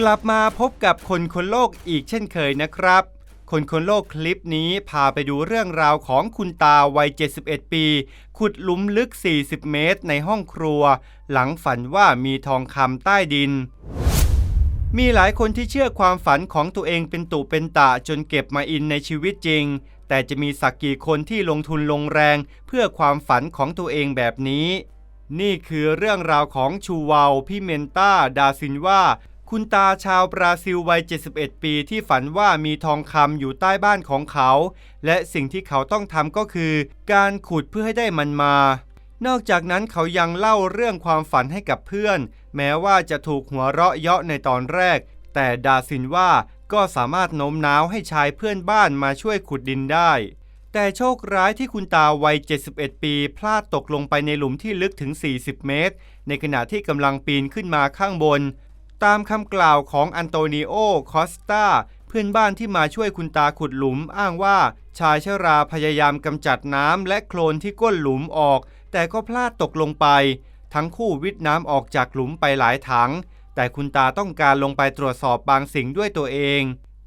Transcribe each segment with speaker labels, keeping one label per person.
Speaker 1: กลับมาพบกับคนคนโลกอีกเช่นเคยนะครับ คนคนโลกคลิปนี้พาไปดูเรื่องราวของคุณตาวัย 71 ปี ขุดหลุมลึก 40 เมตรในห้องครัว หลังฝันว่ามีทองคำใต้ดิน มีหลายคนที่เชื่อความฝันของตัวเองเป็นตุเป็นตะจนเก็บมาอินในชีวิตจริง แต่จะมีสักกี่คนที่ลงทุนลงแรง เพื่อความฝันของตัวเองแบบนี้ นี่คือเรื่องราวของชูวาลพิเมนตาดาซินว่า คุณตาชาวบราซิลวัย 71 ปีที่ฝันว่ามีทองคำอยู่ใต้บ้านของเขา และสิ่งที่เขาต้องทำก็คือ การขุดเพื่อให้ได้มันมา นอกจากนั้นเขายังเล่าเรื่องความฝันให้กับเพื่อน แม้ว่าจะถูกหัวเราะเยาะในตอนแรก แต่ดาซินว่าก็สามารถโน้มน้าวให้ชายเพื่อนบ้านมาช่วยขุดดินได้ แต่โชคร้ายที่คุณตาวัย 71 ปี พลาดตกลงไปในหลุมที่ลึกถึง 40 เมตร ในขณะที่กำลังปีนขึ้นมาข้างบน ตามคำกล่าวของอันโตนิโอ คอสตา เพื่อนบ้านที่มาช่วยคุณตาขุดหลุมอ้างว่าชายชราพยายามกำจัดน้ำและโคลนที่ก้นหลุมออก แต่ก็พลาดตกลงไป ทั้งคู่วิทน้ำออกจากหลุมไปหลายถัง แต่คุณตาต้องการลงไปตรวจสอบบางสิ่งด้วยตัวเอง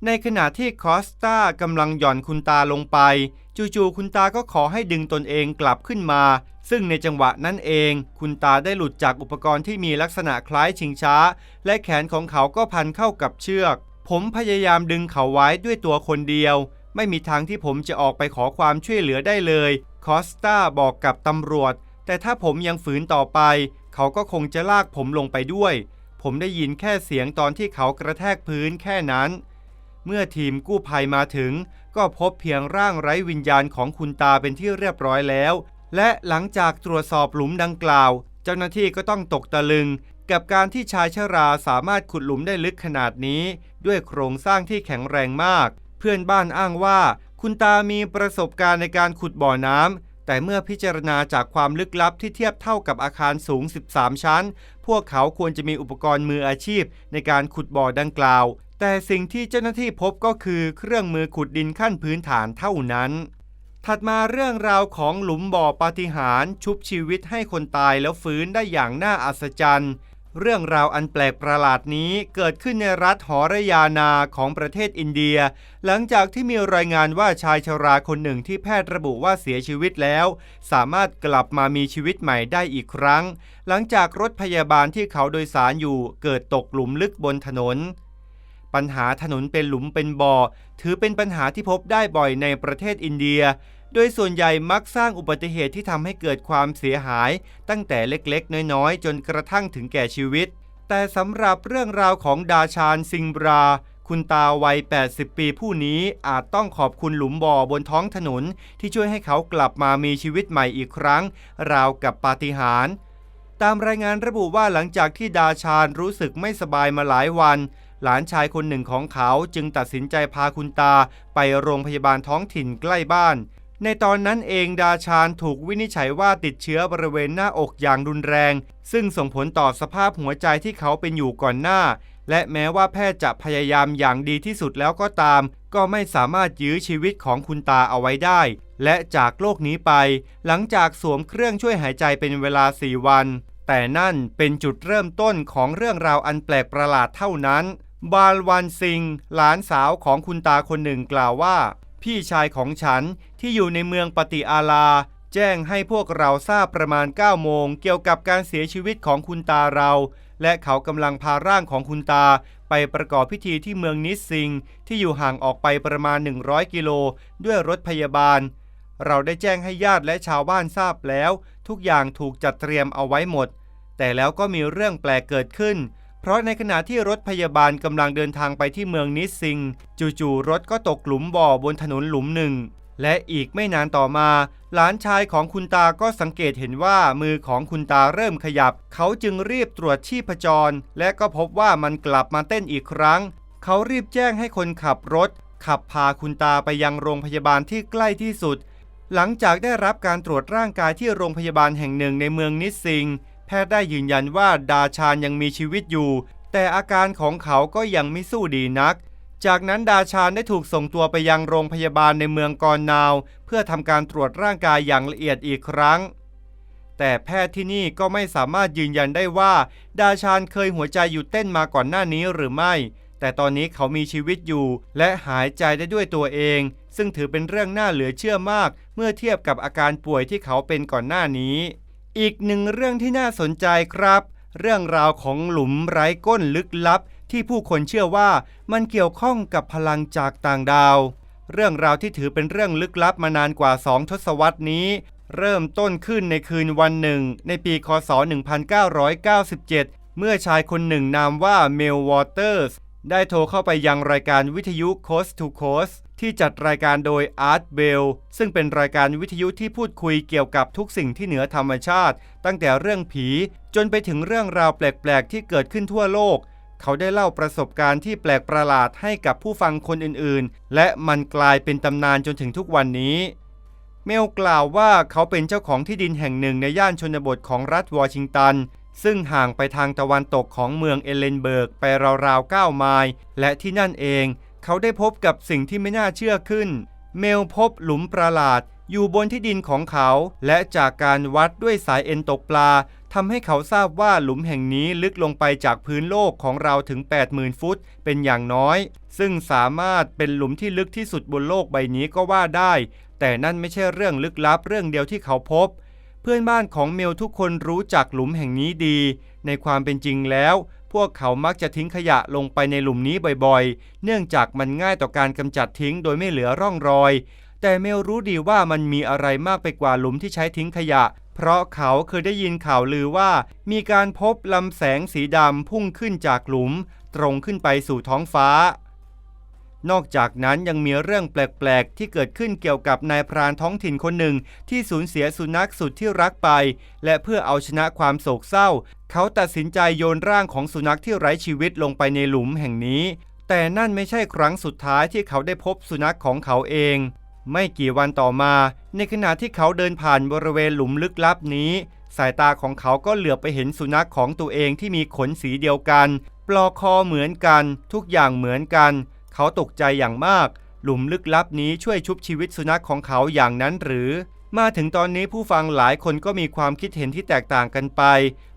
Speaker 1: ในขณะที่คอสตากำลังหย่อนคุณตาลงไป จู่ๆคุณตาก็ขอให้ดึงตนเองกลับขึ้นมา ซึ่งในจังหวะนั้นเอง คุณตาได้หลุดจากอุปกรณ์ที่มีลักษณะคล้ายชิงช้า และแขนของเขาก็พันเข้ากับเชือก ผมพยายามดึงเขาไว้ด้วยตัวคนเดียว ไม่มีทางที่ผมจะออกไปขอความช่วยเหลือได้เลยคอสตาบอกกับตำรวจ แต่ถ้าผมยังฝืนต่อไป เขาก็คงจะลากผมลงไปด้วย ผมได้ยินแค่เสียงตอนที่เขากระแทกพื้นแค่นั้น เมื่อทีมกู้ภัยมาถึง ก็พบเพียงร่างไร้วิญญาณของคุณตาเป็นที่เรียบร้อยแล้ว และหลังจากตรวจสอบหลุมดังกล่าว เจ้าหน้าที่ก็ต้องตกตะลึง กับการที่ชายชราสามารถขุดหลุมได้ลึกขนาดนี้ ด้วยโครงสร้างที่แข็งแรงมาก เพื่อนบ้านอ้างว่า คุณตามีประสบการณ์ในการขุดบ่อน้ำแต่เมื่อพิจารณาจากความลึกลับที่เทียบเท่ากับอาคารสูง 13 ชั้น พวกเขาควรจะมีอุปกรณ์มืออาชีพในการขุดบ่อดังกล่าว แต่สิ่งที่เจ้าหน้าที่พบก็คือเครื่องมือขุดดินขั้นพื้นฐานเท่านั้น ถัดมาเรื่องราวของหลุมบ่อปาฏิหาริย์ชุบชีวิตให้คนตายแล้วฟื้นได้อย่างน่าอัศจรรย์ เรื่องราวอันแปลกประหลาดนี้เกิดขึ้นในรัฐหอระยานาของประเทศอินเดีย หลังจากที่มีรายงานว่าชายชราคนหนึ่งที่แพทย์ระบุว่าเสียชีวิตแล้ว สามารถกลับมามีชีวิตใหม่ได้อีกครั้ง หลังจากรถพยาบาลที่เขาโดยสารอยู่เกิดตกหลุมลึกบนถนน ปัญหาถนนเป็นหลุมเป็นบ่อ ถือเป็นปัญหาที่พบได้บ่อยในประเทศอินเดีย โดยส่วนใหญ่มักสร้างอุบัติเหตุที่ทำให้เกิดความเสียหาย ตั้งแต่เล็กๆ น้อยๆ จนกระทั่งถึงแก่ชีวิต แต่สำหรับเรื่องราวของดาชานซิงบรา คุณตาวัย 80 ปีผู้นี้อาจต้องขอบคุณหลุมบ่อบนท้องถนน ที่ช่วยให้เขากลับมามีชีวิตใหม่อีกครั้ง ราวกับปาฏิหาริย์ตามรายงานระบุว่าหลังจากที่ดาชานรู้สึกไม่สบายมาหลายวัน หลานชายคนหนึ่งของเขาจึงตัดสินใจพาคุณตาไปโรงพยาบาลท้องถิ่นใกล้บ้าน ในตอนนั้นเองดาชานถูกวินิจฉัยว่าติดเชื้อบริเวณหน้าอกอย่างรุนแรง ซึ่งส่งผลต่อสภาพหัวใจที่เขาเป็นอยู่ก่อนหน้า และแม้ว่าแพทย์จะพยายามอย่างดีที่สุดแล้วก็ตาม ก็ไม่สามารถยื้อชีวิตของคุณตาเอาไว้ได้ และจากโลกนี้ไป หลังจากสวมเครื่องช่วยหายใจเป็นเวลา 4 วันแต่นั่นเป็นจุดเริ่มต้นของเรื่องราวอันแปลกประหลาดเท่านั้น บาลวันซิง หลานสาวของคุณตาคนหนึ่งกล่าวว่า พี่ชายของฉันที่อยู่ในเมืองปฏิอาลา แจ้งให้พวกเราทราบประมาณ 9 โมง เกี่ยวกับการเสียชีวิตของคุณตาเรา และเขากำลังพาร่างของคุณตา ไปประกอบพิธีที่เมืองนิสซิง ที่อยู่ห่างออกไปประมาณ 100 กิโล ด้วยรถพยาบาล เราได้แจ้งให้ญาติและชาวบ้านทราบแล้ว ทุกอย่างถูกจัดเตรียมเอาไว้หมด แต่แล้วก็มีเรื่องแปลกเกิดขึ้น เพราะในขณะที่รถพยาบาลกำลังเดินทางไปที่เมืองนิสซิง จู่ๆรถก็ตกหลุมบ่อบนถนนหลุมหนึ่ง และอีกไม่นานต่อมา หลานชายของคุณตาก็สังเกตเห็นว่ามือของคุณตาเริ่มขยับ เขาจึงรีบตรวจชีพจร และก็พบว่ามันกลับมาเต้นอีกครั้ง เขารีบแจ้งให้คนขับรถ ขับพาคุณตาไปยังโรงพยาบาลที่ใกล้ที่สุดหลังจากได้รับการตรวจร่างกายที่โรงพยาบาลแห่งหนึ่งในเมืองนิสซิง แพทย์ได้ยืนยันว่าดาชานยังมีชีวิตอยู่ แต่อาการของเขาก็ยังไม่สู้ดีนัก จากนั้นดาชานได้ถูกส่งตัวไปยังโรงพยาบาลในเมืองกอนนาว เพื่อทำการตรวจร่างกายอย่างละเอียดอีกครั้งแแต่แพทย์ที่นี่ก็ไม่สามารถยืนยันได้ว่า ดาชานเคยหัวใจหยุดเต้นมาก่อนหน้านี้หรือไม่ แต่ตอนนี้เขามีชีวิตอยู่ และหายใจได้ด้วยตัวเอง ซึ่งถือเป็นเรื่องน่าเหลือเชื่อมาก เมื่อเทียบกับอาการป่วยที่เขาเป็นก่อนหน้านี้ อีกหนึ่งเรื่องที่น่าสนใจครับ เรื่องราวของหลุมไร้ก้นลึกลับ ที่ผู้คนเชื่อว่ามันเกี่ยวข้องกับพลังจากต่างดาว เรื่องราวที่ถือเป็นเรื่องลึกลับมานานกว่า 2 ทศวรรษนี้ เริ่มต้นขึ้นในคืนวันหนึ่ง ในปีคศ 1997 เมื่อชายคนหนึ่งนามว่าเมลวอเตอร์ส ได้โทรเข้าไปยังรายการวิทยุ Coast to Coast ที่จัดรายการโดยอาร์ตเบลซึ่งเป็นรายการวิทยุที่พูดคุยเกี่ยวกับทุกสิ่งที่เหนือธรรมชาติ ตั้งแต่เรื่องผี จนไปถึงเรื่องราวแปลก ๆ ที่เกิดขึ้นทั่วโลก เขาได้เล่าประสบการณ์ที่แปลกประหลาดให้กับผู้ฟังคนอื่นๆ และมันกลายเป็นตำนานจนถึงทุกวันนี้ เมลกล่าวว่าเขาเป็นเจ้าของที่ดินแห่งหนึ่งในย่านชนบทของรัฐวอชิงตัน ซึ่งห่างไปทางตะวันตกของเมืองเอเลนเบิร์กไปราวๆ9ไมล์และที่นั่นเองเขาได้พบกับสิ่งที่ไม่น่าเชื่อขึ้น เมลพบหลุมประหลาดอยู่บนที่ดินของเขา และจากการวัดด้วยสายเอ็นตกปลาทำให้เขาทราบว่าหลุมแห่งนี้ลึกลงไปจากพื้นโลกของเราถึง 80,000 ฟุตเป็นอย่างน้อย ซึ่งสามารถเป็นหลุมที่ลึกที่สุดบนโลกใบนี้ก็ว่าได้ แต่นั่นไม่ใช่เรื่องลึกลับเรื่องเดียวที่เขาพบเพื่อนบ้านของเมลทุกคนรู้จักหลุมแห่งนี้ดี ในความเป็นจริงแล้ว พวกเขามักจะทิ้งขยะลงไปในหลุมนี้บ่อยๆ เนื่องจากมันง่ายต่อการกำจัดทิ้งโดยไม่เหลือร่องรอย แต่เมลรู้ดีว่ามันมีอะไรมากไปกว่าหลุมที่ใช้ทิ้งขยะ เพราะเขาเคยได้ยินข่าวลือว่า มีการพบลำแสงสีดำพุ่งขึ้นจากหลุม ตรงขึ้นไปสู่ท้องฟ้า นอกจากนั้นยังมีเรื่องแปลกๆ ที่เกิดขึ้นเกี่ยวกับนายพรานท้องถิ่นคนหนึ่ง ที่สูญเสียสุนัขสุดที่รักไป และเพื่อเอาชนะความโศกเศร้า เขาตัดสินใจโยนร่างของสุนัขที่ไร้ชีวิตลงไปในหลุมแห่งนี้ แต่นั่นไม่ใช่ครั้งสุดท้ายที่เขาได้พบสุนัขของเขาเอง ไม่กี่วันต่อมา ในขณะที่เขาเดินผ่านบริเวณหลุมลึกลับนี้ สายตาของเขาก็เหลือบไปเห็นสุนัขของตัวเองที่มีขนสีเดียวกัน ปลอกคอเหมือนกัน ทุกอย่างเหมือนกัน เขาตกใจอย่างมาก หลุมลึกลับนี้ช่วยชุบชีวิตสุนัขของเขาอย่างนั้นหรือ มาถึงตอนนี้ผู้ฟังหลายคนก็มีความคิดเห็นที่แตกต่างกันไป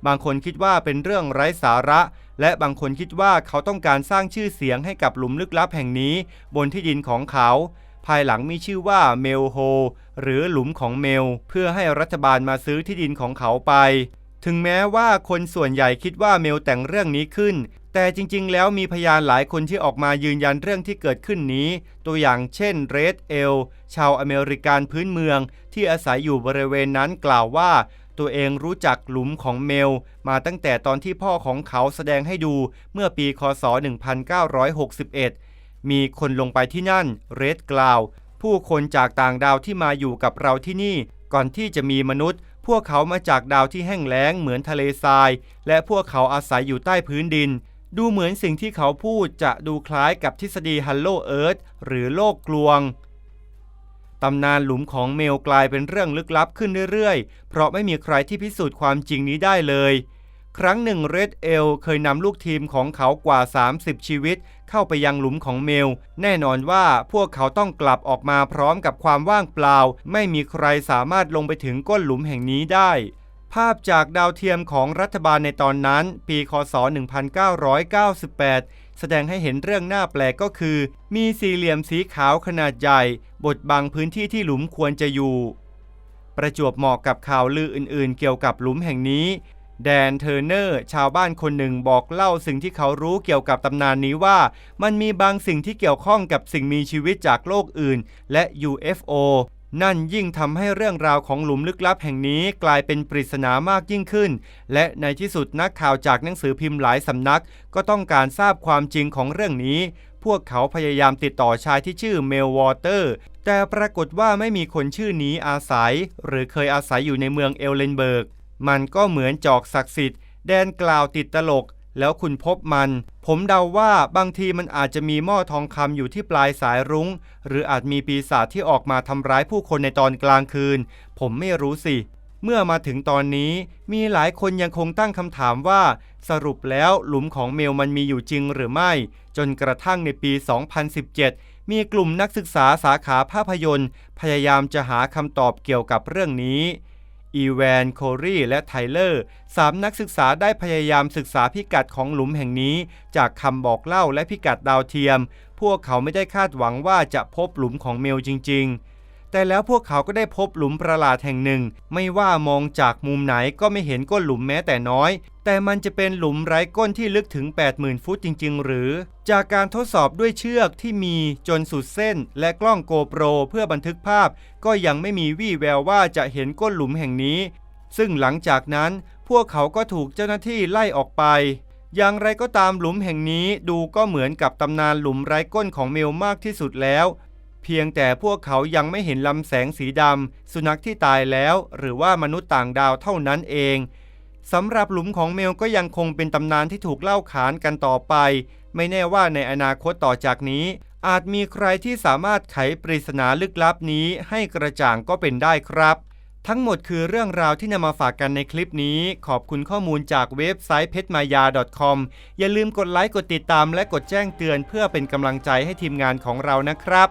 Speaker 1: บางคนคิดว่าเป็นเรื่องไร้สาระ และบางคนคิดว่าเขาต้องการสร้างชื่อเสียงให้กับหลุมลึกลับแห่งนี้ บนที่ดินของเขา ภายหลังมีชื่อว่าเมลโฮหรือหลุมของเมล เพื่อให้รัฐบาลมาซื้อที่ดินของเขาไป ถึงแม้ว่าคนส่วนใหญ่คิดว่าเมลแต่งเรื่องนี้ขึ้น แต่จริงๆ แล้วมีพยานหลายคนที่ออกมายืนยันเรื่องที่เกิดขึ้นนี้ ตัวอย่างเช่นเรดเอลชาวอเมริกันพื้นเมือง ที่อาศัยอยู่บริเวณนั้นกล่าวว่า ตัวเองรู้จักหลุมของเมล มาตั้งแต่ตอนที่พ่อของเขาแสดงให้ดูเมื่อปีคศ 1961 มีคนลงไปที่นั่นเรดกล่าว ผู้คนจากต่างดาวที่มาอยู่กับเราที่นี่ ก่อนที่จะมีมนุษย์ วกเขามาจากดาวที่แห้งแล้งเหมือนทะเลทราย และพวกเขาอาศัยอยู่ใต้พื้นดิน ดูเหมือนสิ่งที่เขาพูดจะดูคล้ายกับทฤษฎีฮัลโลเอิร์ธหรือโลกกลวงตำนานหลุมของเมลกลายเป็นเรื่องลึกลับขึ้นเรื่อยๆ เพราะไม่มีใครที่พิสูจน์ความจริงนี้ได้เลย ครั้งหนึ่งเรดเอลเคยนำลูกทีมของเขากว่า 30 ชีวิต เข้าไปยังหลุมของเมล แน่นอนว่าพวกเขาต้องกลับออกมาพร้อมกับความว่างเปล่า ไม่มีใครสามารถลงไปถึงก้นหลุมแห่งนี้ได้ ภาพจากดาวเทียมของรัฐบาลในตอนนั้น ปี คศ 1998 แสดงให้เห็นเรื่องน่าแปลกก็คือ มีสี่เหลี่ยมสีขาวขนาดใหญ่ บดบังพื้นที่ที่หลุมควรจะอยู่ ประจวบเหมาะกับข่าวลืออื่น ๆ เกี่ยวกับหลุมแห่งนี้ แดนเทอร์เนอร์ ชาวบ้านคนหนึ่งบอกเล่าสิ่งที่เขารู้เกี่ยวกับตำนานนี้ว่า มันมีบางสิ่งที่เกี่ยวข้องกับสิ่งมีชีวิตจากโลกอื่น และ UFO นั่นยิ่งทำให้เรื่องราวของหลุมลึกลับแห่งนี้กลายเป็นปริศนามากยิ่งขึ้น และในที่สุดนักข่าวจากหนังสือพิมพ์หลายสำนัก ก็ต้องการทราบความจริงของเรื่องนี้ พวกเขาพยายามติดต่อชายที่ชื่อเมลวอเตอร์ แต่ปรากฏว่าไม่มีคนชื่อนี้อาศัย หรือเคยอาศัยอยู่ในเมืองเอลเลนเบิร์ก มันก็เหมือนจอกศักดิ์สิทธิ์แดนกล่าวติดตลก แล้วคุณพบมัน ผมเดาว่าบางทีมันอาจจะมีหม้อทองคำอยู่ที่ปลายสายรุง้ง หรืออาจมีปีศาจที่ออกมาทำร้ายผู้คนในตอนกลางคืน ผมไม่รู้สิ เมื่อมาถึงตอนนี้มีหลายคนยังคงตั้งคำถามว่า สรุปแล้วหลุมของเมลมันมีอยู่จริงหรือไม่ จนกระทั่งในปี 2017มีกลุ่มนักศึกษาสาขาภาพยนตร์ พยายามจะหาคำตอบเกี่ยวกับเรื่องนี้ อีแวนโครีและไทเลอร์สามนักศึกษาได้พยายามศึกษาพิกัดของหลุมแห่งนี้ จากคำบอกเล่าและพิกัดดาวเทียม พวกเขาไม่ได้คาดหวังว่าจะพบหลุมของเมลจริง ๆ แต่แล้วพวกเขาก็ได้พบหลุมประหลาดแห่งหนึ่ง ไม่ว่ามองจากมุมไหนก็ไม่เห็นก้นหลุมแม้แต่น้อย แต่มันจะเป็นหลุมไร้ก้นที่ลึกถึง 80,000 ฟุตจริง ๆ หรือ จากการทดสอบด้วยเชือกที่มีจนสุดเส้น และกล้องโกโปรเพื่อบันทึกภาพ ก็ยังไม่มีวี่แววว่าจะเห็นก้นหลุมแห่งนี้ ซึ่งหลังจากนั้นพวกเขาก็ถูกเจ้าหน้าที่ไล่ออกไปอย่างไรก็ตามหลุมแห่งนี้ดูก็เหมือนกับตำนานหลุมไร้ก้นของเมลมากที่สุดแล้ว เพียงแต่พวกเขายังไม่เห็นลำแสงสีดำ สุนัขที่ตายแล้ว หรือว่ามนุษย์ต่างดาวเท่านั้นเองสำหรับหลุมของเมลก็ยังคงเป็นตำนานที่ถูกเล่าขานกันต่อไป ไม่แน่ว่าในอนาคตต่อจากนี้ อาจมีใครที่สามารถไขปริศนาลึกลับนี้ให้กระจ่างก็เป็นได้ครับ ทั้งหมดคือเรื่องราวที่นำมาฝากกันในคลิปนี้ ขอบคุณข้อมูลจากเว็บไซต์ petmaya.com อย่าลืมกดไลค์กดติดตามและกดแจ้งเตือนเพื่อเป็นกำลังใจให้ทีมงานของเรานะครับ